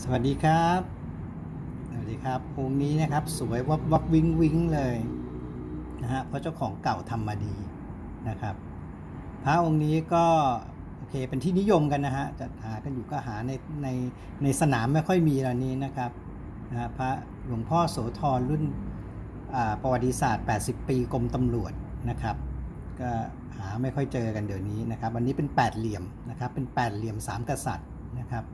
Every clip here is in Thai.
สวัสดีครับ สวัสดีครับองค์นี้นะครับ สวยวับวับวิงวิงเลยนะฮะเพราะเจ้าของเก่าทำมาดีนะครับ พระองค์นี้ก็โอเคเป็นที่นิยมกันนะฮะจะหากันอยู่ก็หาในในในสนามไม่ค่อยมีแล้วนี้นะครับนะฮะพระหลวงพ่อโสธรรุ่นประวัติศาสตร์ 80 ปีกรมตำรวจนะครับ ก็หาไม่ค่อยเจอกันเดี๋ยวนี้นะครับอันนี้เป็นแปดเหลี่ยมนะครับ เป็นแปดเหลี่ยมสามกษัตริย์นะครับ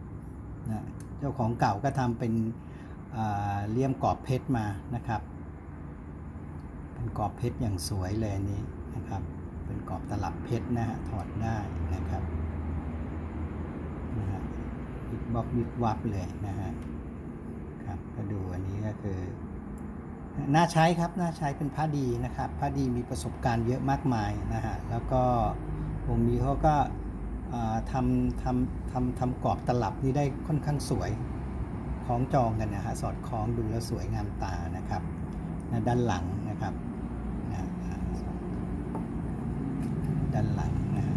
นะเจ้าของเก่าก็ทำเป็นเลี่ยมกรอบเพชรมานะครับ เป็นกรอบเพชรอย่างสวยเลยอันนี้นะครับ เป็นกรอบตลับเพชรนะฮะถอดได้นะครับนะฮะวิบวับวิบวับเลยนะฮะครับก็ดูอันนี้ก็คือน่าใช้ครับน่าใช้เป็นผ้าดีนะครับผ้าดีมีประสบการณ์เยอะมากมายนะฮะแล้วก็องค์นี้เขาก็ ทำทำทำทำกรอบตลับนี้ได้ค่อนข้างสวยคล้องจองกันนะฮะสอดคล้องดูแล้วสวยงามตานะครับนะด้านหลังนะครับนะด้านหลังนะฮะ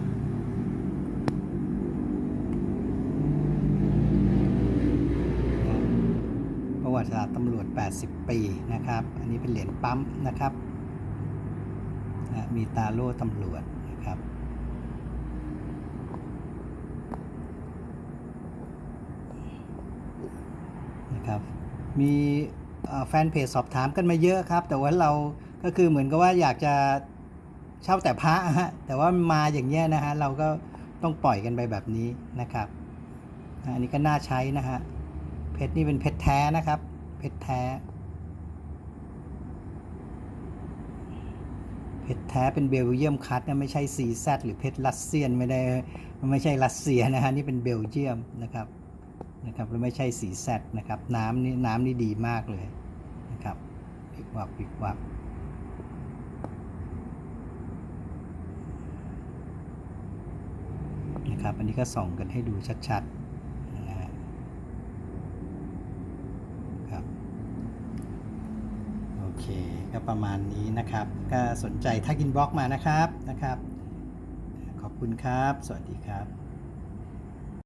ประวัติศาสตร์ตำรวจ 80 ปีนะครับ อันนี้เป็นเหรียญปั๊มนะครับนะมีตาโล่ตำรวจนะครับ ครับ มีแฟนเพจสอบถามกันมาเยอะครับ แต่ว่าเราก็คือเหมือนกับว่าอยากจะเช่าแต่พระฮะแต่ว่ามาอย่างเงี้ยนะฮะเราก็ต้องปล่อยกันไปแบบนี้นะครับอันนี้ก็น่าใช้นะฮะเพชรนี่เป็นเพชรแท้นะครับ เพชรแท้ เพชรแท้เป็นเบลเยียมคัตนะไม่ใช่ซีแซหรือเพชรรัสเซียนไม่ได้มันไม่ใช่รัสเซียนะฮะนี่เป็นเบลเยียมนะครับ นะครับแล้วไม่ใช่สีแซดนะครับ น้ำนี่น้ำนี่ดีมากเลยนะครับปิกวับปิกวับนะครับอันนี้ก็ส่องกันให้ดูชัดๆนะฮะครับโอเคก็ประมาณนี้นะครับ ก็สนใจทักอินบ็อกมานะครับนะครับ ขอบคุณครับ สวัสดีครับ